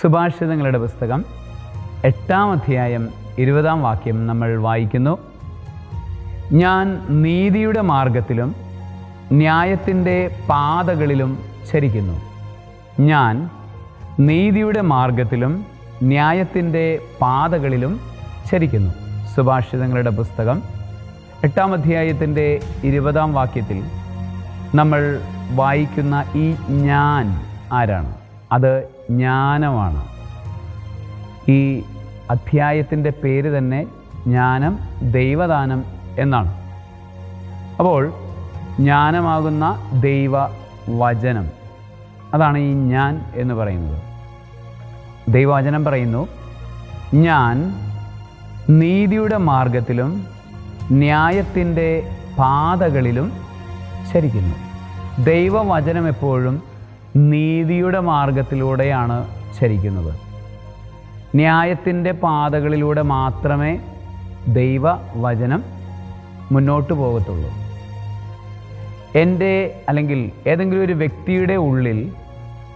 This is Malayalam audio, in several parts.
സുഭാഷിതങ്ങളുടെ പുസ്തകം എട്ടാം അധ്യായം ഇരുപതാം വാക്യം നമ്മൾ വായിക്കുന്നു. ഞാൻ നീതിയുടെ മാർഗത്തിലും ന്യായത്തിന്റെ പാതകളിലും ചരിക്കുന്നു. ഞാൻ നീതിയുടെ മാർഗത്തിലും ന്യായത്തിന്റെ പാതകളിലും ചരിക്കുന്നു. സുഭാഷിതങ്ങളുടെ പുസ്തകം എട്ടാം അധ്യായത്തിന്റെ ഇരുപതാം വാക്യത്തിൽ നമ്മൾ വായിക്കുന്ന ഈ ഞാൻ ആരാണ്? അത് ജ്ഞാനമാണ്. ഈ അധ്യായത്തിന്റെ പേര് തന്നെ ജ്ഞാനം ദൈവദാനം എന്നാണ്. അപ്പോൾ ജ്ഞാനമാകുന്ന ദൈവ വചനം അതാണ് ഈ ഞാൻ എന്ന് പറയുന്നത്. ദൈവവചനം പറയുന്നു ഞാൻ നീതിയുടെ മാർഗത്തിലും ന്യായത്തിന്റെ പാതകളിലും ചരിക്കുന്നു. ദൈവവചനം എപ്പോഴും നീതിയുടെ മാർഗത്തിലൂടെയാണ് ചരിക്കുന്നത്. ന്യായത്തിന്റെ പാതകളിലൂടെ മാത്രമേ ദൈവ വചനം മുന്നോട്ട് പോകത്തുള്ളൂ. എന്റെ അല്ലെങ്കിൽ ഏതെങ്കിലും ഒരു വ്യക്തിയുടെ ഉള്ളിൽ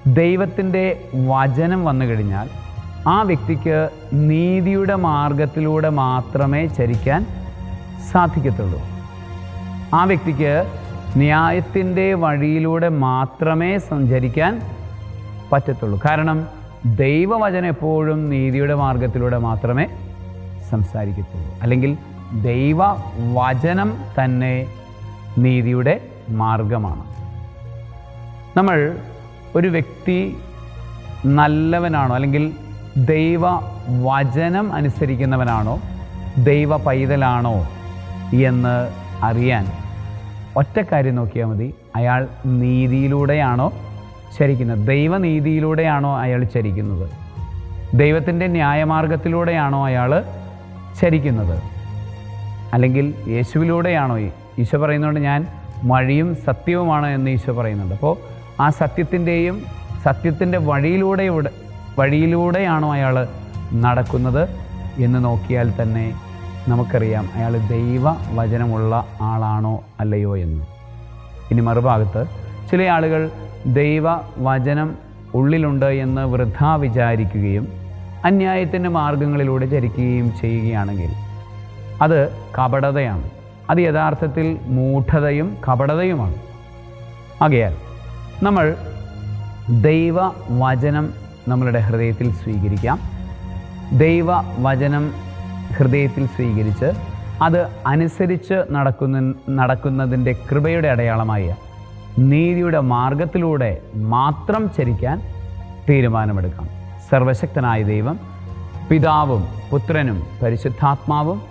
ദൈവത്തിന്റെ വചനം വന്നു കഴിഞ്ഞാൽ ആ വ്യക്തിക്ക് നീതിയുടെ മാർഗത്തിലൂടെ മാത്രമേ ചരിക്കാൻ സാധിക്കത്തുള്ളൂ. ആ വ്യക്തിക്ക് ന്യായത്തിന്റെ വഴിയിലൂടെ മാത്രമേ സഞ്ചരിക്കാൻ പറ്റത്തുള്ളൂ. കാരണം ദൈവവചനം എപ്പോഴും നീതിയുടെ മാർഗത്തിലൂടെ മാത്രമേ സംസാരിക്കത്തുള്ളൂ. അല്ലെങ്കിൽ ദൈവ വചനം തന്നെ നീതിയുടെ മാർഗമാണ് നമ്മൾ ഒരു വ്യക്തി നല്ലവനാണോ അല്ലെങ്കിൽ ദൈവ വചനം അനുസരിക്കുന്നവനാണോ ദൈവ പൈതലാണോ എന്ന് അറിയാൻ ഒറ്റ കാര്യം നോക്കിയാൽ മതി. അയാൾ നീതിയിലൂടെയാണോ ചരിക്കുന്നത്? ദൈവനീതിയിലൂടെയാണോ അയാൾ ചരിക്കുന്നത്? ദൈവത്തിന്റെ ന്യായമാർഗത്തിലൂടെയാണോ അയാൾ ചരിക്കുന്നത്? അല്ലെങ്കിൽ യേശുവിലൂടെയാണോ? ഈശോ പറയുന്നുണ്ട് ഞാൻ വഴിയും സത്യവുമാണ് എന്ന് ഈശോ പറയുന്നുണ്ട്. അപ്പോൾ ആ സത്യത്തിന്റെയും സത്യത്തിന്റെ വഴിയിലൂടെ വഴിയിലൂടെയാണോ അയാൾ നടക്കുന്നത് എന്ന് നോക്കിയാൽ തന്നെ നമുക്കറിയാം അയാൾ ദൈവ വചനമുള്ള ആളാണോ അല്ലയോ എന്ന്. ഇനി മറുഭാഗത്ത് ചില ആളുകൾ ദൈവ വചനം ഉള്ളിലുണ്ട് എന്ന് വൃഥാ വിചാരിക്കുകയും അന്യായത്തിന്റെ മാർഗങ്ങളിലൂടെ ചരിക്കുകയും ചെയ്യുകയാണെങ്കിൽ അത് കപടതയാണ്. അത് യഥാർത്ഥത്തിൽ മൂഢതയും കപടതയുമാണ്. ആകയാൽ നമ്മൾ ദൈവ വചനം നമ്മളുടെ ഹൃദയത്തിൽ സ്വീകരിക്കാം. ദൈവ വചനം ഹൃദയത്തിൽ സ്വീകരിച്ച് അത് അനുസരിച്ച് നടക്കുന്ന നടക്കുന്നതിന്റെ കൃപയുടെ അടയാളമായ നീതിയുടെ മാർഗത്തിലൂടെ മാത്രം ചരിക്കാൻ തീരുമാനമെടുക്കാം. സർവശക്തനായ ദൈവം പിതാവും പുത്രനും പരിശുദ്ധാത്മാവും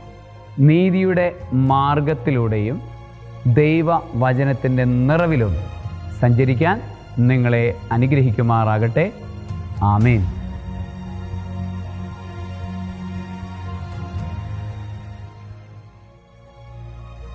നീതിയുടെ മാർഗത്തിലൂടെയും ദൈവ വചനത്തിന്റെ നിറവിലും സഞ്ചരിക്കാൻ നിങ്ങളെ അനുഗ്രഹിക്കുമാറാകട്ടെ. ആമേൻ.